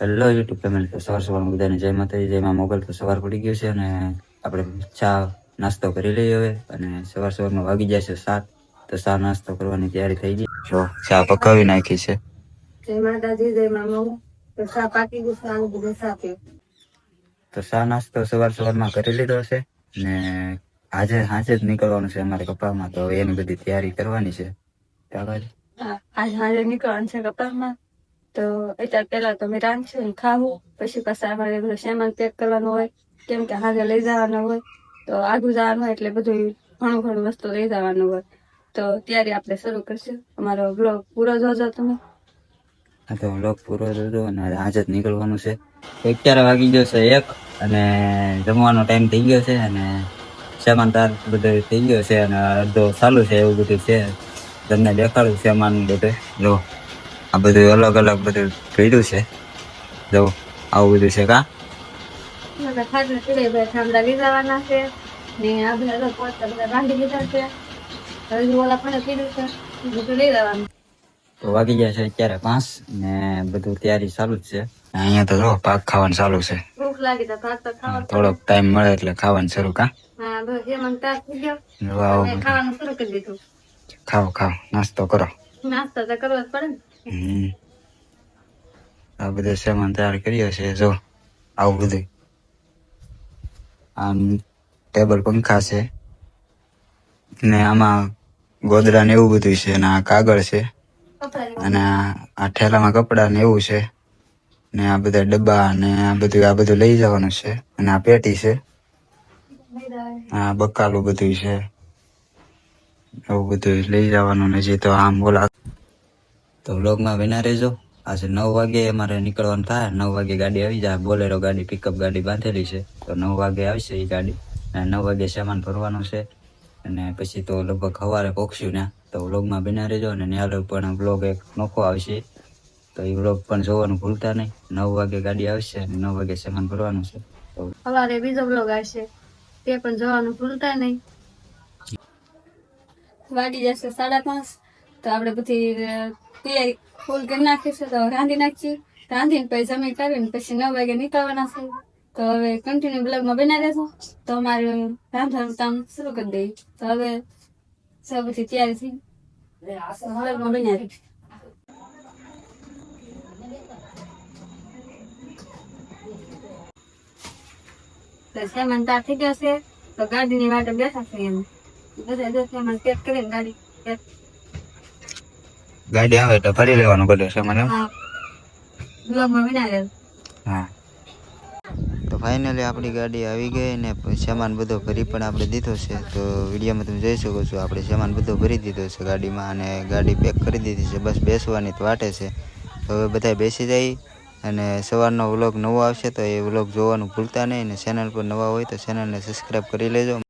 Hello YouTube family તો સવાર સવારમાં બધાને જય માતાજી જયમાં મોગલ. તો સવાર પડી ગયું છે અને આપણે ચા નાસ્તો કરી લઈએ હવે અને સવાર સવારમાં વાગી જાય છે સાત. તો ચા નાસ્તો કરવાની તૈયારી થઈ ગઈ. જો ચા પકાવી નાખી છે. જય માતાજી જય મામો તો સા પાકી ગયું છે આનું બધું સા તો ચા નાસ્તો સવાર સવારમાં કરી લીધો છે ને આજે સાંજે જ નીકળવાનું છે અમારે કપામાં તો એની બધી તૈયારી કરવાની છે. આજ નીકળવાનું છે કપાસમાં તો અત્યારે પેલા તો મેં રાંધશું ને ખાવું. પછી પાછા અમારે બધું સામાન પેક કરવાનું હોય. કેમ કે હાજર લઈ જવાનું હોય. તો આગું જવાનું હોય એટલે બધું ઘણું ઘણું વસ્તુ લઈ જવાનું હોય. તો ત્યારે આપણે શરૂ કરશું. અમારો બ્લોગ પૂરો જોજો તમે. આ તો વ્લોગ પૂરો થયો અને આજે જ નીકળવાનું છે. અત્યારે વાગી ગયો છે એક અને જમવાનો ટાઈમ થઈ ગયો છે અને સામાન તાર બધું થઈ ગયો છે અને અડધો ચાલુ છે એવું બધું છે. તમને દેખાડું સામાન બધું. જો. આ બધું અલગ અલગ બધું કર્યું છે. જો આવું બધું છે કા? તો કીધું વાગી ગયા છે અત્યારે પાંચ ને બધું તૈયારી ચાલુ જ છે. અહીંયા તો જો પાક ખાવાનું ચાલુ છે. થોડોક ટાઈમ મળે એટલે ખાવાનું શરૂ કા. ખાવાનું શરૂ કરી દીધું. ખાઓ ખાઓ નાસ્તો કરો. નાસ્તો તો કરવો જ પડે ને. આ બધું સામાન તૈયાર કર્યો છે, જો, આવું બધું આમ ટેબલ પંખા છે ને આમાં ગોદડા ને એવું બધું છે અને આ કાગળ છે અને આ ઠેલામાં કપડા ને એવું છે ને આ બધા ડબ્બા ને આ બધું આ બધું લઈ જવાનું છે અને આ પેટી છે. આ બકાલું બધું છે. એવું બધું લઈ જવાનું ને જે તો આમ બોલા તો વ્લોગમાં વિના રહેજો. આજે નવ વાગે અમારે નીકળવાનું થાય. નવ વાગે ગાડી આવી જાય. બોલેરો ગાડી પિકઅપ ગાડી બાંધેલી છે. તો નવ વાગે આવશે એ ગાડી. અને નવ વાગે સામાન ભરવાનો છે. અને પછી તો લગભગ સવારે પહોંચશું ને તો વ્લોગમાં બિના રહેજો અને ન્યાલો પણ વ્લોગ એક નોખો આવશે. તો એ વ્લોગ પણ જોવાનું ભૂલતા નહીં. નવ વાગે ગાડી આવશે અને નવ વાગે સામાન ભરવાનું છે. સવારે બીજો વ્લોગ આવશે. તે પણ જોવાનું ભૂલતા નહીં. વાગી જશે સાડા પાંચ. તો આપણે બધી અ, તૈયારી ફૂલ કરી નાખીશું તો રાંધી નાખીએ. રાંધીને પછી જમી કરીને પછી નવ વાગે નીકળવાના છે. તો હવે કન્ટિન્યુ બ્લોગમાં બના રહેજો. તો અમારે રાંધવાનું કામ શરૂ કરી દઈએ. તો હવે સૌ બધી તૈયારી થઈ બ્લોગમાં બન્યા રહી. તો સામાન તાર થઈ ગયો છે. તો ગાડીની વાટે બેઠા છે એમ. બધા જો સામાન પેક કરીને ગાડી પેક ગાડી આવે એટલે ફરી લેવાનું બધું છે મને હા. તો ફાઇનલી આપણી ગાડી આવી ગઈ ને સામાન બધો ભરી પણ આપણે દીધો છે. તો વિડીયોમાં તમે જોઈ શકો છો આપણે સામાન બધો ભરી દીધો છે ગાડીમાં અને ગાડી પેક કરી દીધી છે. બસ બેસવાની તો વાટે છે. તો હવે બધા બેસી જાય અને સવારનો વ્લોગ નવો આવશે તો એ વ્લોગ જોવાનું ભૂલતા નહીં અને ચેનલ પર નવા હોય તો ચેનલને સબસ્ક્રાઈબ કરી લેજો.